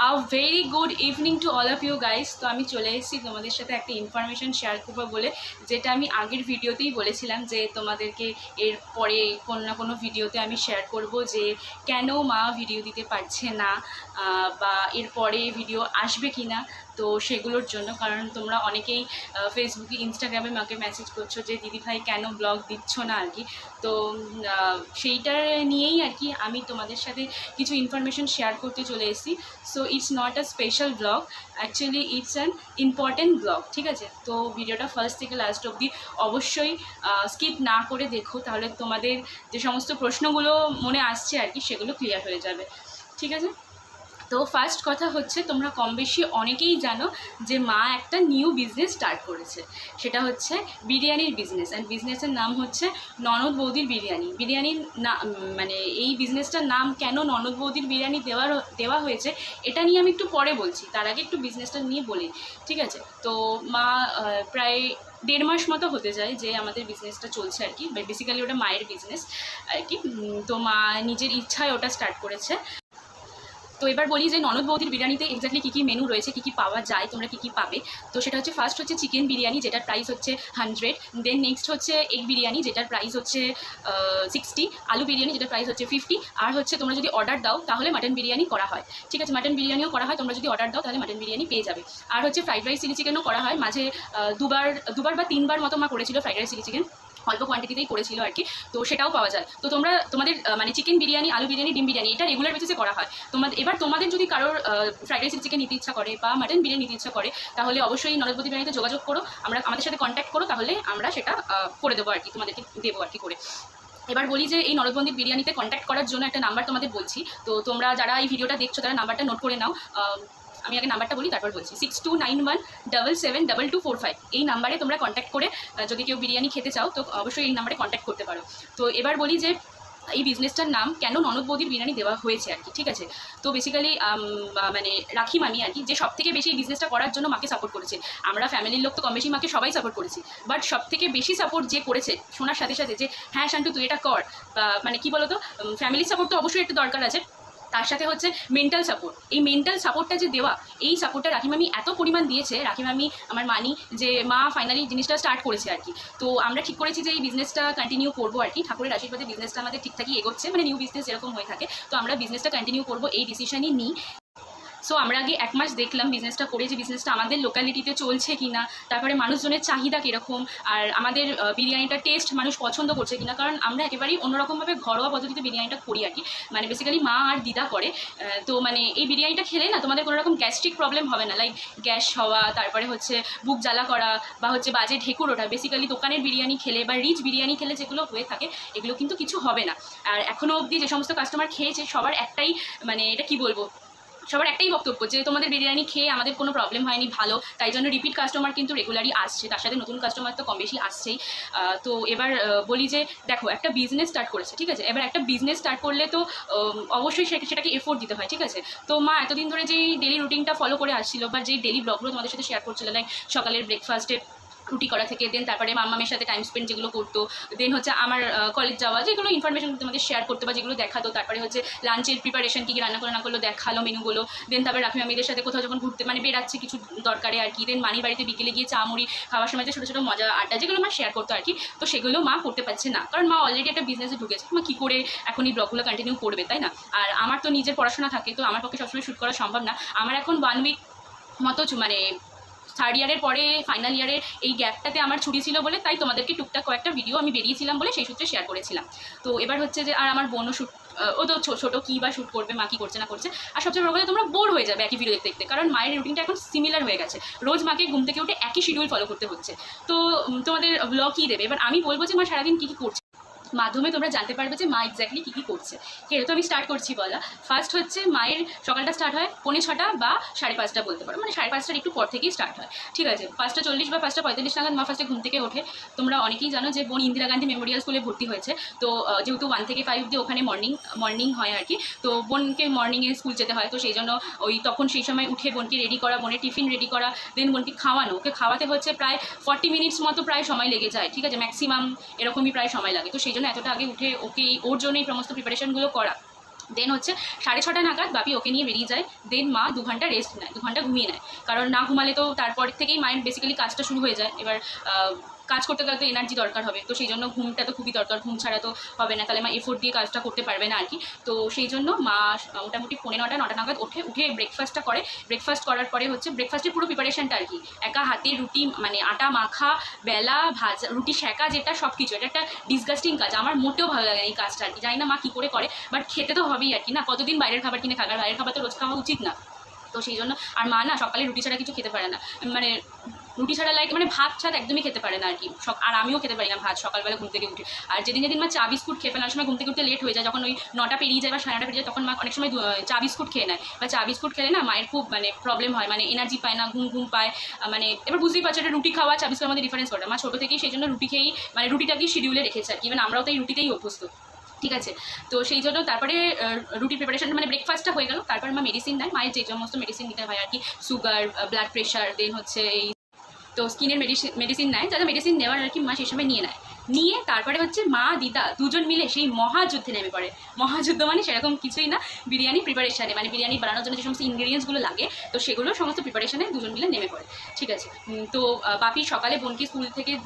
A very good evening to all of you guys তো আমি চলে এসেছি তোমাদের সাথে একটা ইনফরমেশান শেয়ার করব বলে, যেটা আমি আগের ভিডিওতেই বলেছিলাম যে তোমাদেরকে এর পরে কোনো না কোনো ভিডিওতে আমি শেয়ার করব যে কেন মা ভিডিও দিতে পারছে না বা এর পরে ভিডিও আসবে কি না তো সেগুলোর জন্য, কারণ তোমরা অনেকেই ফেসবুকে ইনস্টাগ্রামে মাকে মেসেজ করছ যে, দিদি ভাই, কেন ব্লগ দিচ্ছ না? আর কি। তো সেইটার নিয়েই আর কি আমি তোমাদের সাথে কিছু ইনফরমেশন শেয়ার করতে চলে এসেছি। So it's not a special blog actually it's an important blog ঠিক আছে? তো ভিডিওটা ফার্স্ট থেকে লাস্ট অবধি অবশ্যই স্কিপ না করে দেখো। তাহলে তোমাদের যে সমস্ত প্রশ্নগুলো মনে আসছে আর কি, সেগুলো ক্লিয়ার হয়ে যাবে। ঠিক আছে? তো ফার্স্ট কথা হচ্ছে, তোমরা কম বেশি অনেকেই জানো যে মা একটা নিউ বিজনেস স্টার্ট করেছে। সেটা হচ্ছে বিরিয়ানির বিজনেস অ্যান্ড বিজনেসের নাম হচ্ছে ননদ বৌদির বিরিয়ানি। বিরিয়ানির না মানে এই বিজনেসটার নাম কেন ননদ বৌদির বিরিয়ানি দেওয়ার দেওয়া হয়েছে, এটা নিয়ে আমি একটু পরে বলছি। তার আগে একটু বিজনেসটা নিয়ে বলি, ঠিক আছে? তো মা প্রায় দেড় মাস মতো হতে যায় যে আমাদের বিজনেসটা চলছে আর কি। বেসিক্যালি ওটা মায়ের বিজনেস আর কি। তো মা নিজের ইচ্ছায় ওটা স্টার্ট করেছে। তো এবার বলি যে ননদ বৌদির বিরিয়ানিতে এক্স্যাক্টলি কী কী মেনু রয়েছে, কী কী পাওয়া যায়, তোমরা কী কী পাবে? তো সেটা হচ্ছে ফার্স্ট হচ্ছে চিকেন বিরিয়ানি, যেটার প্রাইস হচ্ছে হান্ড্রেড দেন নেক্সট হচ্ছে এগ বিরিয়ানি, যেটার প্রাইস হচ্ছে সিক্সটি আলু বিরিয়ানি, যেটার প্রাইস হচ্ছে ফিফটি আর হচ্ছে তোমরা যদি অর্ডার দাও, তাহলে মাটন বিরিয়ানি করা হয়। ঠিক আছে মাটন বিরিয়ানিও করা হয়, তোমরা যদি অর্ডার দাও, তাহলে মাটন বিরিয়ানি পেয়ে যাবে। আর হচ্ছে ফ্রাইড রাইস চিলি চিকেনও করা হয়, মাঝে দুবার দুবার বা তিনবার মতো মা করেছিল ফ্রাইড রাইস চিলি চিকেন অল্প কোয়ান্টিটিতেই করেছিল আর কি। তো সেটাও পাওয়া যায়। তো তোমরা, তোমাদের মানে চিকেন বিরিয়ানি, আলু বিরিয়ানি, ডিম বিরিয়ানি, এটা রেগুলার বেসিসে করা হয়। তোমাদের, এবার তোমাদের যদি কারোর ফ্রাইড রাইস চিকেন নিতে ইচ্ছা করে বা মাটন বিরিয়ানি নিতে ইচ্ছা করে, তাহলে অবশ্যই নরদবতী বিরিয়ানিতে যোগাযোগ করো। আমরা, আমাদের সাথে কন্ট্যাক্ট করো, তাহলে আমরা সেটা করে দেবো আর কি, তোমাদেরকে দেবো আর কি করে। এবার বলি যে এই নরদবন্দির বিরিয়ানিতে কন্ট্যাক্ট করার জন্য একটা নাম্বার তোমাদের বলছি। তো তোমরা যারা এই ভিডিওটা দেখছ, তারা নাম্বারটা নোট করে নাও। আমি আগে নাম্বারটা বলি, তারপর বলছি। Six two nine one double seven double two four five এই নাম্বারে তোমরা কন্ট্যাক্ট করে যদি কেউ বিরিয়ানি খেতে চাও, তো অবশ্যই এই নাম্বারে কন্ট্যাক্ট করতে পারো। তো এবার বলি যে, এই বিজনেসটার নাম কেন ননদ বৌদির বিরিয়ানি দেওয়া হয়েছে আর কি, ঠিক আছে? তো বেসিক্যালি মানে রাখি মামি আর কি, যে সব থেকে বেশি এই বিজনেসটা করার জন্য মাকে সাপোর্ট করেছে। আমরা ফ্যামিলির লোক তো কম বেশি মাকে সবাই সাপোর্ট করেছি। বাট সব থেকে বেশি সাপোর্ট যে করেছে, শোনার সাথে সাথে যে হ্যাঁ শান্টু তুই এটা কর। মানে কি বলতো? ফ্যামিলির সাপোর্ট তো অবশ্যই একটু দরকার আছে। তার সাথে হচ্ছে মেন্টাল সাপোর্ট এই মেন্টাল সাপোর্টটা যে দেওয়া, এই সাপোর্টটা রাখি মামি এত পরিমাণ দিয়েছে রাখি মামি আমার মানি, যে মা ফাইনালি জিনিসটা স্টার্ট করেছে আর কি। তো আমরা ঠিক করেছি যে এই বিজনেসটা কন্টিনিউ করব আর কি। ঠাকুরের আশীর্বাদে বিজনেসটা আমাদের ঠিকঠাকই এগোচ্ছে মানে নিউ বিজনেস যেরকম হয়ে থাকে, তো আমরা বিজনেসটা কন্টিনিউ করব, এই ডিসিশনই নিই। সো আমরা আগে এক মাস দেখলাম বিজনেসটা করে যে বিজনেসটা আমাদের লোকালিটিতে চলছে কি না তারপরে মানুষজনের চাহিদা কীরকম আর আমাদের আহ, বিরিয়ানিটার টেস্ট মানুষ পছন্দ করছে কিনা কারণ আমরা একেবারেই অন্যরকমভাবে ঘরোয়া পদ্ধতিতে বিরিয়ানিটা করি আর কি। মানে বেসিক্যালি মা আর দিদা করে। তো মানে এই বিরিয়ানিটা খেলে না তোমাদের কোনো রকম গ্যাস্ট্রিক প্রবলেম হবে না। লাইক গ্যাস হওয়া তারপরে হচ্ছে বুক জ্বালা করা বা হচ্ছে বাজে ঢেকুর ওঠা। বেসিক্যালি দোকানের বিরিয়ানি খেলে বা রিচ বিরিয়ানি খেলে যেগুলো হয়ে থাকে এগুলো কিন্তু কিছু হবে না। আর এখনও অবধি যে সমস্ত কাস্টমার খেয়েছে সবার একটাই মানে এটা কি বলব? সবার একটাই বক্তব্য যে তোমাদের বিরিয়ানি খেয়ে আমাদের কোনো প্রবলেম হয়নি, ভালো। তাই জন্য রিপিট কাস্টমার কিন্তু রেগুলারই আসছে। তার সাথে নতুন কাস্টমার তো কম বেশি আসছেই। তো এবার বলি যে, দেখো, একটা বিজনেস স্টার্ট করেছে, ঠিক আছে? এবার একটা বিজনেস স্টার্ট করলে তো অবশ্যই সেটাকে এফোর্ট দিতে হয়, ঠিক আছে? তো মা, এতদিন ধরে যেই ডেলি রুটিনটা ফলো করে আসছিল বা যেই ডেলি ব্লগগুলো তোমাদের সাথে শেয়ার করছিল লাইক সকালের ব্রেকফাস্টে রুটি করা থেকে দেন তারপরে মামামের সাথে টাইম স্পেন্ড যেগুলো করতো দেন হচ্ছে আমার কলেজ যাওয়া, যেগুলো ইনফরমেশন তোমাদের শেয়ার করতো বা যেগুলো দেখাতো, তারপরে হচ্ছে লাঞ্চের প্রিপারেশন কী রান্না করে না করল, দেখাল মেনুগুলো দেন তারপরে রাফি মামিদের সাথে কোথাও যখন ঘুরতে মানে বেরাচ্ছে কিছু দরকারে আর কি দেন মানি বাড়িতে বিকেলে গিয়ে চা, মুড়ি খাওয়ার সময় ছোটো ছোটো মজা আড্ডা যেগুলো মা শেয়ার করতো আর কি, তো সেগুলো মা করতে পারছে না। কারণ মা অলরেডি একটা বিজনেসে ঢুকেছে, মা কী করে এখন এই ব্লগগুলো কন্টিনিউ করবে, তাই না? আর আমার তো নিজের পড়াশোনা থাকে, তো আমার পক্ষে সবসময় শ্যুট করা সম্ভব না। আমার এখন ওয়ান উইক মতো মানে থার্ড ইয়ারের পরে ফাইনাল ইয়ারের এই গ্যাপটাতে আমার ছুটি ছিল বলে তাই তোমাদেরকে টুকটাক কয়েকটা ভিডিও আমি বেরিয়েছিলাম বলে সেই সূত্রে শেয়ার করেছিলাম। তো এবার হচ্ছে যে, আর আমার বোনও শ্যুট ও তো ছোটো কী বা শ্যুট করবে, মা কী করছে না করছে, আর সবচেয়ে বড় কথা তোমরা বোর হয়ে যাবে একই ভিডিও দেখতে দেখতে, কারণ মায়ের রুটিনটা এখন সিমিলার হয়ে গেছে। রোজ মাকে ঘুম থেকে উঠে একই শিডিউল ফলো করতে হচ্ছে। তো তোমাদের ব্লগ কী দেবে? এবার আমি বলব যে, মা সারাদিন কী কী করছে? মাধ্যমে তোমরা জানতে পারবে যে মা এক্স্যাক্টলি কী কী করছে। তো আমি স্টার্ট করছি, বলা। ফার্স্ট হচ্ছে মায়ের সকালটা স্টার্ট হয় পৌনে ছটা বা সাড়ে পাঁচটা বলতে পারো। মানে সাড়ে পাঁচটার একটু পর থেকেই স্টার্ট হয়। ঠিক আছে? পাঁচটা চল্লিশ বা পাঁচটা পঁয়তাল্লিশ নাগাদ মা ফার্স্টে ঘুম থেকে ওঠে। তোমরা অনেকেই জানো যে বোন ইন্দিরা গান্ধী মেমোরিয়াল স্কুলে ভর্তি হয়েছে। তো যেহেতু ওয়ান থেকে ফাইভ দিয়ে ওখানে মর্নিং মর্নিং হয় আর কি, তো বোনকে মর্নিংয়ে স্কুল যেতে হয়। তো সেই জন্য ওই তখন সেই সময় উঠে বোনকে রেডি করা, বোনের টিফিন রেডি করা দেন বোনকে খাওয়ানো। ওকে খাওয়াতে হচ্ছে প্রায় ফর্টি মিনিটস মতো প্রায় সময় লেগে যায়। ঠিক আছে? ম্যাক্সিমাম এরকমই প্রায় সময় লাগে। তো সেই জন্য এতটা আগে উঠে ওকে, ওর জন্য এই সমস্ত প্রিপারেশনগুলো করা। দেন হচ্ছে সাড়ে ছটা নাগাদ বাপি ওকে নিয়ে বেরিয়ে যায়। দেন মা দু ঘণ্টা রেস্ট নেয়, দু ঘণ্টা ঘুমিয়ে নেয়। কারণ না ঘুমালে তো তারপর থেকেই মায়ের বেসিক্যালি কাজটা শুরু হয়ে যায়। এবার কাজ করতে গেলে তো এনার্জি দরকার হবে। তো সেই জন্য ঘুমটা তো খুবই দরকার, ঘুম ছাড়া তো হবে না। তাহলে মা এফোর্ট দিয়ে কাজটা করতে পারবে না আর কি। তো সেই জন্য মা মোটামুটি পনেরো নটা নটা নাগাদ ওঠে উঠে ব্রেকফাস্টটা করে। ব্রেকফাস্ট করার পরে হচ্ছে ব্রেকফাস্টের পুরো প্রিপারেশনটা আর কি। একা হাতে রুটি মানে আটা মাখা, বেলা, ভাজা, রুটি সেকা যেটা সব কিছু এটা একটা ডিসগাস্টিং কাজ। আমার মোটেও ভালো লাগে এই কাজটা আর কি। জানি না মা কী করে করে বাট খেতে তো হবেই আর কি। না, কতদিন বাইরের খাবার কিনে খাবার বাইরের খাবার তো রোজ খাওয়া উচিত না। তো সেই জন্য আর মা না সকালে রুটি ছাড়া কিছু খেতে পারে না। মানে রুটি ছাড়া লাইক মানে ভাত ছাড়া একদমই খেতে পারে না আর কি। আর আমিও খেতে পারি না ভাত, সকালবেলা ঘুম থেকে উঠে। আর যেদিন যেদিন মা চা বিস্কুট খেয়ে ফেলার সময় ঘুম থেকে উঠতে লেট হয়ে যায়, যখন ওই নটা পেরিয়ে যায় বা সাড়ে নটা পেরিয়ে যায়, তখন মা অনেক সময় চা বিস্কুট খেয়ে নেয়। বা চা বিস্কুট খেলে না মায়ের খুব মানে প্রবলেম হয় মানে এনার্জি পায় না, ঘুম ঘুম পায় মানে এবার বুঝতেই পারছ এটা রুটি খাওয়া, চা বিস্কুটের মধ্যে ডিফারেন্স করে মা ছোটো থেকেই সেই জন্য রুটি খেয়েই মানে রুটিটাকেই শিডিউলে রেখেছে আর কি। ইভেন আমরাও তো এই রুটিতেই অভ্যস্ত। ঠিক আছে? তো সেই জন্য তারপরে রুটি প্রিপারেশন মানে ব্রেকফাস্টটা হয়ে গেল। তারপরে মা মেডিসিন দেয়। মায়ের যে সমস্ত মেডিসিন নিতে হয় আর কি। সুগার ব্লাড প্রেশার দেন হচ্ছে এই তো স্কিনের মেডিসিন মেডিসিন নেয়। যারা মেডিসিন নেওয়ার আর কি মা সেই সময় নিয়ে নেয়। নিয়ে তারপরে হচ্ছে মা, দিদা দুজন মিলে সেই মহাযুদ্ধে নেমে পড়ে। মহাযুদ্ধ মানে সেরকম কিছুই না, বিরিয়ানি প্রিপারেশানে মানে বিরিয়ানি বানানোর জন্য যে সমস্ত ইনগ্রিডিয়েন্টসগুলো লাগে, তো সেগুলো সমস্ত প্রিপারেশানে দুজন মিলে নেমে পড়ে। ঠিক আছে? তো বাপি সকালে বোনকে স্কুল থেকে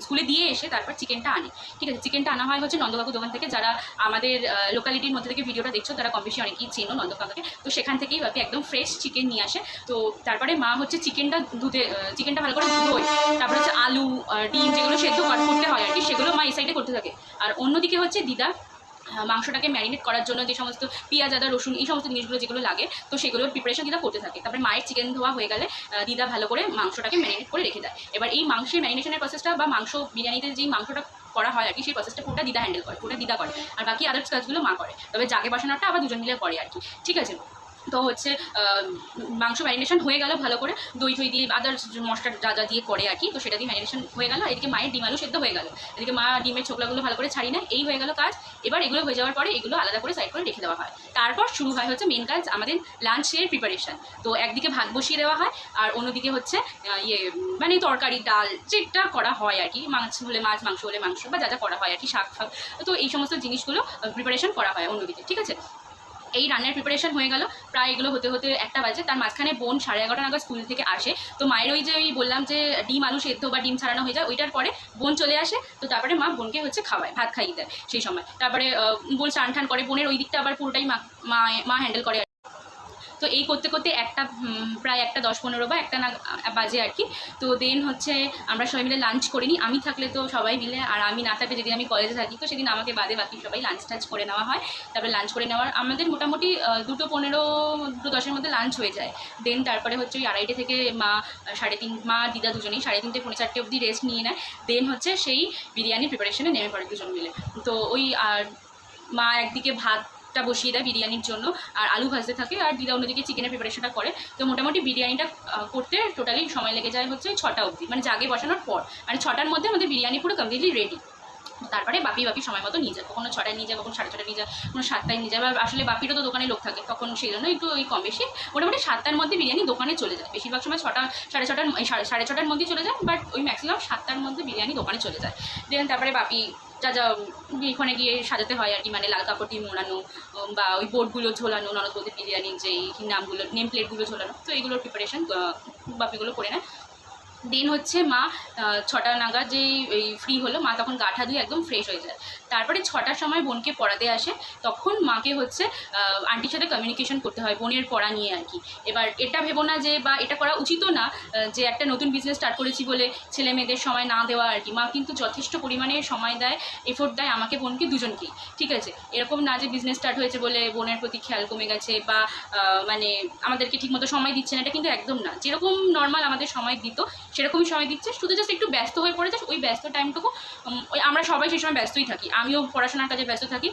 স্কুলে দিয়ে এসে তারপর চিকেনটা আনে। ঠিক আছে? চিকেনটা আনা হয় হচ্ছে নন্দকাকু দোকান থেকে। যারা আমাদের লোকালিটির মধ্যে থেকে ভিডিওটা দেখছ, তারা কম বেশি অনেকেই চেনো নন্দকাকুকে। তো সেখান থেকেই বাপি একদম ফ্রেশ চিকেন নিয়ে আসে। তো তারপরে মা হচ্ছে চিকেনটা ধুতে চিকেনটা ভালো করে ধোয়। তারপরে হচ্ছে আলু ডিম যেগুলো সেদ্ধ কর- করতে হয় আর কি সেগুলো মা এই সাইডে করতে থাকে। আর অন্যদিকে হচ্ছে দিদা মাংসটাকে ম্যারিনেট করার জন্য যে সমস্ত পেঁয়াজ, আদা, রসুন, এই সমস্ত জিনিসগুলো যেগুলো লাগে, তো সেগুলোর প্রিপারেশন দিদা করতে থাকে। তারপরে মায়ের চিকেন ধোয়া হয়ে গেলে দিদা ভালো করে মাংসটাকে ম্যারিনেট করে রেখে দেয়। এবার এই মাংসের ম্যারিনেশনের প্রসেসটা বা মাংস বিরিয়ানিতে যেই মাংসটা করা হয় আর কি, সেই প্রসেসটা পুরোটা দিদা হ্যান্ডেল করে, পুরোটা দিদা করে। আর বাকি আদার্স কাজগুলো মা করে। তবে জাগে বসানোটা আবার দুজন মিলে করে আর কি। ঠিক আছে? তো হচ্ছে মাংস ম্যারিনেশন হয়ে গেল ভালো করে। দই টই দিয়ে আদার মশলা যা যা দিয়ে করে আর কি, তো সেটা দিয়ে ম্যারিনেশন হয়ে গেল। এদিকে মায়ের ডিম আলু সেদ্ধ হয়ে গেল। এদিকে মা ডিমের ছোকলাগুলো ভালো করে ছাড়ি নেয়। এই হয়ে গেল কাজ। এবার এগুলো হয়ে যাওয়ার পরে এগুলো আলাদা করে সাইড করে রেখে দেওয়া হয়। তারপর শুরু হয় হচ্ছে মেন কাজ, আমাদের লাঞ্চের প্রিপারেশন তো একদিকে ভাত বসিয়ে দেওয়া হয়, আর অন্যদিকে হচ্ছে ইয়ে মানে তরকারি, ডাল, যেটা করা হয় আর কি। মাছ হলে মাছ, মাংস হলে মাংস, বা যা যা করা হয় আর কি, শাক, ফাক। তো এই সমস্ত জিনিসগুলো প্রিপারেশন করা হয় অন্যদিকে, ঠিক আছে? এই রান্নার প্রিপারেশন হয়ে গেল। প্রায় এগুলো হতে হতে একটা বাজে। তার মাঝখানে বোন সাড়ে এগারোটা নাগাদ স্কুল থেকে আসে। তো মায়ের ওই যে ওই বললাম যে ডিম আলু সেদ্ধ বা ডিম ছাড়ানো হয়ে যায়, ওইটার পরে বোন চলে আসে। তো তারপরে মা বোনকে হচ্ছে খাওয়ায়, ভাত খাইয়ে দেয় সেই সময়। তারপরে বোন স্নান করে, বোনের ওই দিকটা আবার পুরোটাই মা মা হ্যান্ডেল করে তো এই করতে করতে একটা প্রায় একটা দশ পনেরো বা একটা না বাজে আর কি। তো দেন হচ্ছে আমরা সবাই মিলে লাঞ্চ করিনি আমি থাকলে তো সবাই মিলে আর আমি না থাকলে যেদিন আমি কলেজে থাকি, তো সেদিন আমাকে বাদে বাকি সবাই লাঞ্চ টাঞ্চ করে নেওয়া হয়। তারপরে লাঞ্চ করে নেওয়ার, আমাদের মোটামুটি দুটো পনেরো, দুটো দশের মধ্যে লাঞ্চ হয়ে যায়। দেন তারপরে হচ্ছে ওই আড়াইটে থেকে মা, সাড়ে তিন, মা, দিদা দুজনেই সাড়ে তিনটে, পৌনে চারটে অবধি রেস্ট নিয়ে নেয়। দেন হচ্ছে সেই বিরিয়ানি প্রিপারেশনে নেমে পড়ে দুজন মিলে। তো ওই, আর মা একদিকে ভাতটা বসিয়ে দেয় বিরিয়ানির জন্য। আর আলু ভাজতে থাকে, আর দিদা অন্যদিকে চিকেনের প্রিপারেশনটা করে। তো মোটামুটি বিরিয়ানিটা করতে টোটালি সময় লেগে যায় হচ্ছে ছটা অবধি। মানে জাগে বসানোর পর। মানে ছটার মধ্যে আমাদের বিরিয়ানি পুরো কমপ্লিটলি রেডি তারপরে বাপি বাপি সময় মতো নিয়ে যায়। কখনো ছটায় নিয়ে যায়, কখনো সাড়ে ছটায় নিয়ে যায় কোনো সাতটায় নিয়ে যায়। আসলে বাপিরও তো দোকানে লোক থাকে, তখন সেই জন্য একটু ওই কম বেশি। মোটামুটি সাতটার মধ্যে বিরিয়ানি দোকানে চলে যায়। বেশিরভাগ সময় ছটা, সাড়ে ছটার সাড়ে ছটার মধ্যে চলে যায় বাট ওই ম্যাক্সিমাম সাতটার মধ্যে বিরিয়ানি দোকানে চলে যায়। দেন তারপরে বাপি যা যা ওখানে গিয়ে সাজাতে হয় আর কি মানে লাল কাপড় দিয়ে মোড়ানো বা ওই বোর্ডগুলো ঝোলানো, ননদ বলতে বিরিয়ানির যেই নামগুলো নেম প্লেটগুলো ঝোলানো, তো এইগুলোর প্রিপারেশন বাপিগুলো করে নেয়। দেন হচ্ছে মা ছটা নাগাদ যে এই ফ্রি হলো, মা তখন গাঠা ধুয়ে একদম ফ্রেশ হয়ে যায়। তারপরে ছটার সময় বোনকে পড়াতে আসে, তখন মাকে হচ্ছে আন্টির সাথে কমিউনিকেশন করতে হয়, বোনের পড়া নিয়ে আর কি। এবার এটা ভেবো না যে, বা এটা করা উচিতও না যে একটা নতুন বিজনেস স্টার্ট করেছি বলে ছেলে মেয়েদের সময় না দেওয়া আর কি। মা কিন্তু যথেষ্ট পরিমাণে সময় দেয় এফোর্ট দেয় আমাকে, বোনকে, দুজনকেই, ঠিক আছে? এরকম না যে বিজনেস স্টার্ট হয়েছে বলে বোনের প্রতি খেয়াল কমে গেছে বা মানে আমাদেরকে ঠিকমতো সময় দিচ্ছে না, এটা কিন্তু একদম না। যেরকম নর্মাল আমাদের সময় দিত সেরকমই সময় দিচ্ছে। শুধু জাস্ট একটু ব্যস্ত হয়ে পড়েছে ওই ব্যস্ত টাইমটুকু ওই আমরা সবাই সেই সময় ব্যস্তই থাকি। আমিও পড়াশোনার কাজে ব্যস্ত থাকি।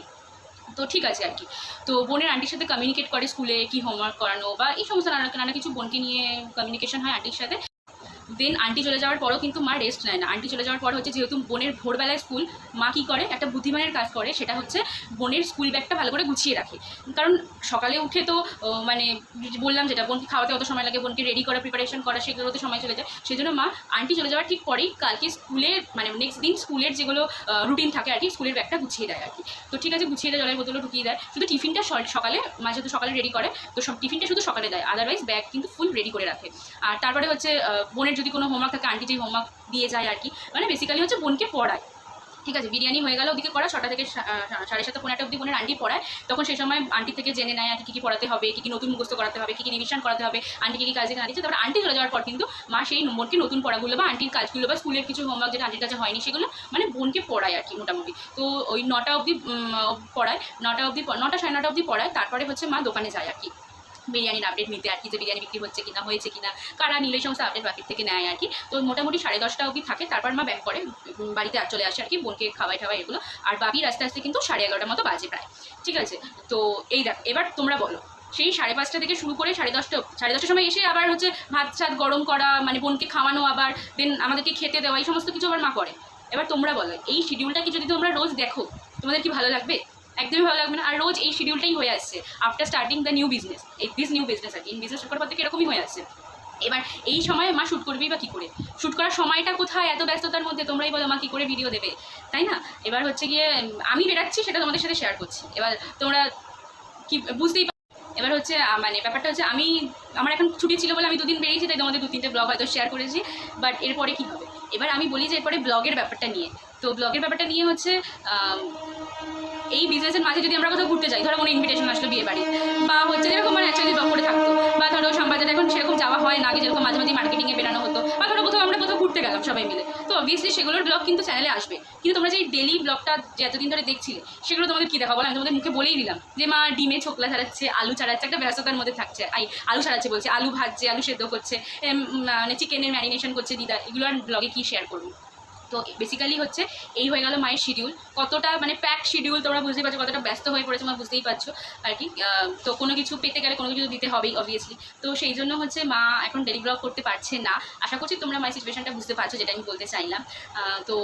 তো ঠিক আছে আর কি। তো বোনের আন্টির সাথে কমিউনিকেট করে স্কুলে কি হোমওয়ার্ক করানো বা এই সমস্ত নানা নানা কিছু বোনকে নিয়ে কমিউনিকেশন হয় আন্টির সাথে। দেন আন্টি চলে যাওয়ার পরও কিন্তু মা রেস্ট নেয় না। আন্টি চলে যাওয়ার পর হচ্ছে যেহেতু বোনের ভোরবেলায় স্কুল মা কী করে? একটা বুদ্ধিমানের কাজ করে, সেটা হচ্ছে বোনের স্কুল ব্যাগটা ভালো করে গুছিয়ে রাখে। কারণ সকালে উঠে তো মানে বললাম যেটা, বোনকে খাওয়াতে অত সময় লাগে, বোনকে রেডি করা প্রিপারেশন করা, সেগুলোতে সময় চলে যায়। সেই জন্য মা আন্টি চলে যাওয়ার ঠিক পরেই কালকে স্কুলে মানে নেক্সট দিন স্কুলের যেগুলো রুটিন থাকে আর কি স্কুলের ব্যাগটা গুছিয়ে দেয় আর কি। তো ঠিক আছে, গুছিয়ে দেয়, জলের বোতলও ঢুকিয়ে দেয়। শুধু টিফিনটা সকালে, মা যেহেতু সকালে রেডি করে, তো সব টিফিনটা শুধু সকালে দেয়। আদারওয়াইজ ব্যাগ কিন্তু ফুল রেডি করে রাখে। আর তারপরে হচ্ছে বোনের যদি কোনো হোমওয়ার্ক থাকে আন্টি যেই হোমওয়ার্ক দিয়ে যায় আর কি। মানে বেসিক্যালি হচ্ছে বোনকে পড়ায়। ঠিক আছে, বিরিয়ানি হয়ে গেল ওদিকে করা ছটা থেকে সাড়ে সাতটা পনেরোটা অবধি বোনের আন্টি পড়ায়। তখন সেই সময় আন্টি থেকে জেনে নেয় আর কি, কী পড়াতে হবে, কী কী নতুন মুখস্থ করাতে হবে, কী কী রিভিশন করাতে হবে। আন্টি কী কী কাজ না দিচ্ছে তারপর আন্টি চলে যাওয়ার পর কিন্তু মা সেই নম্বরকে নতুন পড়াগুলো বা আন্টির কাজগুলো বা স্কুলের কিছু হোমওয়ার্ক যেটা আন্টির কাছে হয়নি, সেগুলো মানে বোনকে পড়ায় আর কি মোটামুটি। তো ওই নটা অবধি পড়ায়, নটা অবধি, নটা সাড়ে নটা অবধি পড়ায়, তারপরে হচ্ছে মা দোকানে যায় আর কি। বিরিয়ানির আপডেট নিতে আর কি যে বিরিয়ানি বিক্রি হচ্ছে কিনা, হয়েছে কিনা, কারা নিলে সমস্ত আপডেট বাকির থেকে নেয় আর কি। তো মোটামুটি সাড়ে দশটা অবধি থাকে, তারপর মা ব্যাক করে বাড়িতে আর চলে আসে আর কি, বোনকে খাওয়াই ঠাওয়াই এগুলো। আর বাবি আস্তে আস্তে কিন্তু সাড়ে এগারোটার মতো বাজে প্রায়, ঠিক আছে? তো এই দেখ, এবার তোমরা বলো, সেই সাড়ে পাঁচটা থেকে শুরু করে সাড়ে দশটা সাড়ে দশটার সময় এসে আবার হচ্ছে ভাত ছাত গরম করা মানে বোনকে খাওয়ানো আবার দেন আমাদেরকে খেতে দেওয়া, এই সমস্ত কিছু আবার মা করে। এবার তোমরা বলো, এই শিডিউলটা কি যদি তোমরা রোজ দেখো, তোমাদের কি ভালো লাগবে? একদমই ভালো লাগবে না। আর রোজ এই শিডিউলটাই হয়ে আসছে। After starting the new business this new business আর কি। বিজনেস করার পর থেকে এরকমই হয়ে আসছে। এবার এই সময়ে মা শ্যুট করবেই বা কী করে? শ্যুট করার সময়টা কোথায়? এত ব্যস্ততার মধ্যে তোমরাই বলো মা কী করে ভিডিও দেবে? তাই না? এবার হচ্ছে গিয়ে, আমি বেরাচ্ছি, সেটা তোমাদের সাথে শেয়ার করছি। এবার তোমরা কি, বুঝতেই এবার হচ্ছে মানে ব্যাপারটা হচ্ছে, আমি, আমার এখন ছুটি ছিল বলে আমি দুদিন বেরিয়েছি, তাই তোমাদের দু তিনটে ব্লগ হয়তো শেয়ার করেছি। বাট এরপরে কী হবে? এবার আমি বলি যে, এরপরে ব্লগের ব্যাপারটা নিয়ে। তো ব্লগের ব্যাপারটা নিয়ে হচ্ছে এই বিজনেসের মাঝে যদি আমরা কোথাও ঘুরতে যাই, ধরো কোনো ইনভিটেশন আসলো বিয়ে বাড়ি, বা হচ্ছে যেরকম মানে অ্যাকচুয়ালি করে থাকতো, বা ধরো সম্বাদে এখন সেরকম যাওয়া হয় না যেরকম মাঝে মাঝে মার্কেটিংয়ে বেরানো হতো, বা ধরো কোথাও আমরা কোথাও ঘুরতে গেলাম সবাই মিলে। তো অবভিয়াসলি সেগুলোর ব্লগ কিন্তু চ্যানেলে আসবে। কিন্তু তোমরা যে ডেলি ব্লগটা যে এতদিন ধরে দেখছিলে, সেগুলো তোমাদের কী দেখাবো? আমি তোমাদের মুখে বলেই দিলাম যে, মা, ডিমে ছোকলা ছাড়াচ্ছে, আলু ছাড়াচ্ছে, একটা ব্যস্ততার মধ্যে থাকছে, আই, আলু ছাড়াচ্ছে বলছে, আলু ভাজছে, আলু সেদ্ধ করছে মানে চিকেনের ম্যারিনেশন করছে দিদা। এগুলো আর ব্লগে কী শেয়ার করব? তো বেসিক্যালি হচ্ছে এই হয়ে গেল মায়ের শিডিউল কতটা মানে প্যাক শিডিউল তোমরা বুঝতেই পারছ, কতটা ব্যস্ত হয়ে পড়েছে তোমরা বুঝতেই পারছ। আর কি তো কোনো কিছু পেতে গেলে কোনো কিছু দিতে হবেই অবভিয়াসলি তো সেই জন্য হচ্ছে মা এখন ডেলি ব্লগ করতে পারছে না। আশা করছি তোমরা মায়ের সিচুয়েশনটা বুঝতে পারছ, যেটা আমি বলতে চাইলাম। তো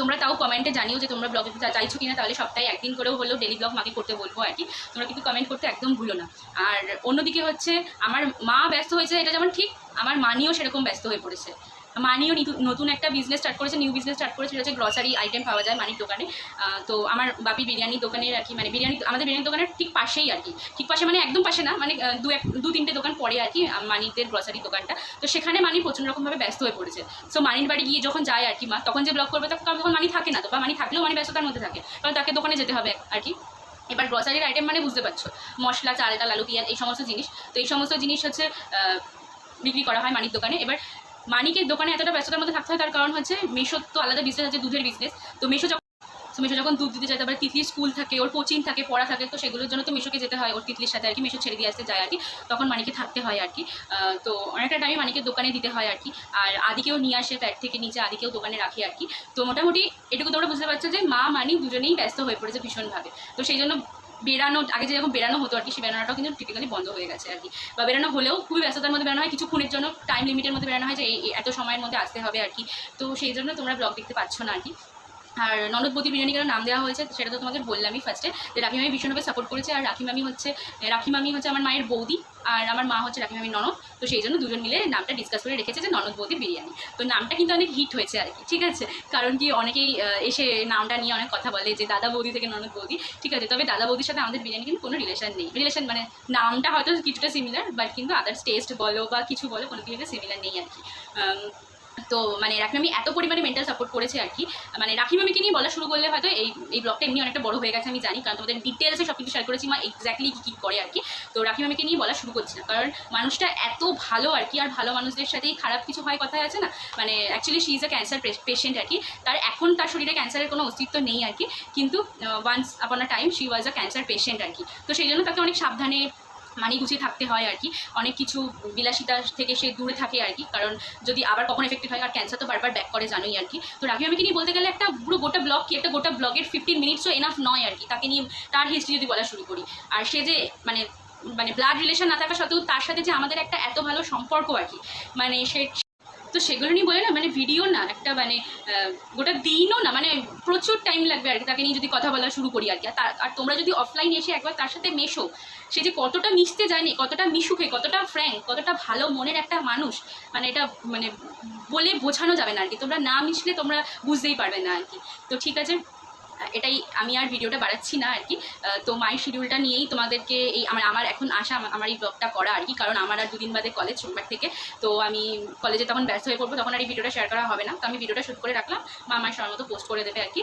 তোমরা তাও কমেন্টে জানিও যে তোমরা ব্লগে চাইছো কিনা, তাহলে সপ্তাহে একদিন করেও হলেও ডেলি ব্লগ মাকে করতে বলব আর কি। তোমরা কিন্তু কমেন্ট করতে একদম ভুলো না। আর অন্যদিকে হচ্ছে, আমার মা ব্যস্ত হয়েছে, এটা যেমন ঠিক, আমার মানিও সেরকম ব্যস্ত হয়ে পড়েছে। মানিও নিতু- নতুন একটা বিজনেস স্টার্ট করেছে নিউ বিজনেস স্টার্ট করেছে, সেটা হচ্ছে গ্রসারি আইটেম পাওয়া যায় মানির দোকানে। তো আমার বাপি বিরিয়ানি দোকানের আর কি মানে বিরিয়ানি আমাদের বিরিয়ানি দোকানের ঠিক পাশেই আর কি। ঠিক পাশে মানে একদম পাশে না মানে দু এক দু তিনটে দোকান পরে আর কি মানিদের গ্রসারি দোকানটা। তো সেখানে মানি প্রচণ্ড রকমভাবে ব্যস্ত হয়ে পড়েছে। সো মানির বাড়ি গিয়ে যখন যায় আর কি মা, তখন যে ব্লগ করবে, তখন তখন মানি থাকে না তো, বা মানি থাকলেও মানি ব্যস্ততার মধ্যে থাকে। কারণ তাকে দোকানে যেতে হবে আর কি। এবার গ্রসারির আইটেম মানে বুঝতে পারছ, মশলা, চাল, ডাল, আলু, পেঁয়াজ, এই সমস্ত জিনিস। তো এই সমস্ত জিনিস হচ্ছে বিক্রি করা হয় মানির দোকানে। এবার মানিকের দোকানে এতটা ব্যস্ততার মধ্যে থাকতে হয়, তার কারণ হচ্ছে মেশোর তো আলাদা বিজনেস আছে, দুধের বিজনেস তো মেশো যখন তো মেশো যখন দুধ দিতে যায় তারপরে তিতলির স্কুল থাকে, ওর কোচিং থাকে, পড়া থাকে, তো সেগুলোর জন্য তো মেশোকে যেতে হয়, ওর তিতলির সাথে আর কি মেশো ছেড়ে দিয়ে আসতে যায় আর কি। তখন মানিকে থাকতে হয় আর কি। তো অনেকটা টাইম মানিকের দোকানে দিতে হয় আর কি। আর আদিকেও নিয়ে আসে ফ্যাট থেকে নিচে, আদিকেও দোকানে রাখি আর কি। তো মোটামুটি এটুকু তোমরা বুঝতে পারছ যে মা, মানি দুজনেই ব্যস্ত হয়ে পড়েছে ভীষণভাবে। তো সেই জন্য বেরানো, আগে যেরকম বেরানো হতো আর কি, সেই বেরানোটাও কিন্তু টিপিক্যালি বন্ধ হয়ে গেছে আর কি। বা বেরানো হলেও খুবই ব্যস্ততার মধ্যে বেরানো হয় কিছুক্ষণের জন্য টাইম লিমিটের মধ্যে বেরানো হয় যে এই, এত সময়ের মধ্যে আসতে হবে আর কি। তো সেই জন্য তোমরা ব্লগ দেখতে পাচ্ছ না আর কি। আর ননদবতী বিরিয়ানি কেন নাম দেওয়া হয়েছে সেটা তো তোমাদের বললামই ফার্স্টে যে রাখি মামি ভীষণভাবে সাপোর্ট করেছে আর রাখি মামি হচ্ছে রাখি মামি হচ্ছে আমার মায়ের বৌদি আর আমার মা হচ্ছে রাখি মামির ননদ। তো সেই জন্য দুজন মিলে নামটা ডিসকাস করে রেখেছে যে ননদ বৌদি বিরিয়ানি। তো নামটা কিন্তু অনেক হিট হয়েছে আর কি, ঠিক আছে? কারণ কি অনেকেই এসে নামটা নিয়ে অনেক কথা বলে যে দাদা বৌদি থেকে ননদ বৌদি, ঠিক আছে? তবে দাদা বৌদির সাথে আমাদের বিরিয়ানি কিন্তু কোনো রিলেশন নেই। রিলেশন মানে নামটা হয়তো কিছুটা সিমিলার বাট কিন্তু আদার্স টেস্ট বলো বা কিছু বলো কোনো কিছুটা সিমিলার নেই আর কি। তো মানে রাখি মামি এত পরিমাণে মেন্টাল সাপোর্ট করেছে আর কি। মানে রাখি মামিকে নিয়ে বলা শুরু করলে হয়তো এই এই ব্লগটা এমনি অনেকটা বড় হয়ে গেছে, আমি জানি, কারণ তোমাদের ডিটেলসে সব কিছু শেয়ার করেছি, মা এক্স্যাক্টলি কী কী করে আর কি। তো রাখি মামিকে নিয়ে বলা শুরু করছি না, কারণ মানুষটা এত ভালো আর কি, আর ভালো মানুষদের সাথেই খারাপ কিছু হয় কথায় আছে না? মানে actually she is a cancer patient আর কি। তার এখন তার শরীরে ক্যান্সারের কোনো অস্তিত্ব নেই আর কি। কিন্তু once upon a time she was a cancer patient আর কি। তো সেই জন্য তাকে অনেক সাবধানে মানি গুছিয়ে থাকতে হয় আর কি। অনেক কিছু বিলাসিতা থেকে সে দূরে থাকে আর কি, কারণ যদি আবার কখন এফেক্টেড হয়, আর ক্যান্সার তো বারবার ব্যাক করে জানোই আর কি। তো রাখি আমাকে নিয়ে বলতে গেলে একটা পুরো গোটা ব্লগ কি, একটা গোটা ব্লগের ফিফটিন মিনিটসও এনাফ নয় আর কি, তাকে নিয়ে তার হিস্ট্রি যদি বলা শুরু করি। আর সে যে মানে মানে ব্লাড রিলেশন না থাকা সত্ত্বেও তার সাথে যে আমাদের একটা এত ভালো সম্পর্ক আর কি মানে সে তো সেগুলো নিয়ে বলে না মানে ভিডিও না, একটা মানে গোটা দিনও না মানে প্রচুর টাইম লাগবে আর কি, তাকে নিয়ে যদি কথা বলা শুরু করি আর কি। আর তোমরা যদি অফলাইন এসে একবার তার সাথে মেশো সে যে কতটা মিশতে জানে, কতটা মিশুকে, কতটা ফ্র্যাঙ্ক কতটা ভালো মনের একটা মানুষ মানে এটা মানে বলে বোঝানো যাবে না আর কি। তোমরা না মিশলে তোমরা বুঝতেই পারবে না আর কি। তো ঠিক আছে এটাই আমি আর ভিডিওটা বাড়াচ্ছি না আর কি তো মাই শিডিউলটা নিয়েই তোমাদেরকে এই আমার আমার এখন আসা আমার- এই ব্লগটা করা আর কি কারণ আমার আর দুদিন বাদে কলেজ সোমবার থেকে। তো আমি কলেজে তখন ব্যস্ত হয়ে পড়ব, তখন আর এই ভিডিওটা শেয়ার করা হবে না। তো আমি ভিডিওটা শ্যুট করে রাখলাম, মা আমার সময় মতো পোস্ট করে দেবে আর কি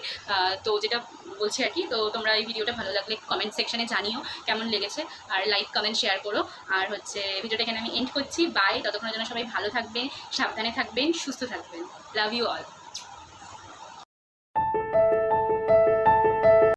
তো যেটা বলছি আর কি তো তোমরা এই ভিডিওটা ভালো লাগলে কমেন্ট সেকশানে জানিও কেমন লেগেছে, আর লাইক কমেন্ট শেয়ার করো। আর হচ্ছে ভিডিওটা এখানে আমি এন্ড করছি। বাই ততক্ষণের জন্য সবাই ভালো থাকবেন, সাবধানে থাকবেন, সুস্থ থাকবেন। Love you all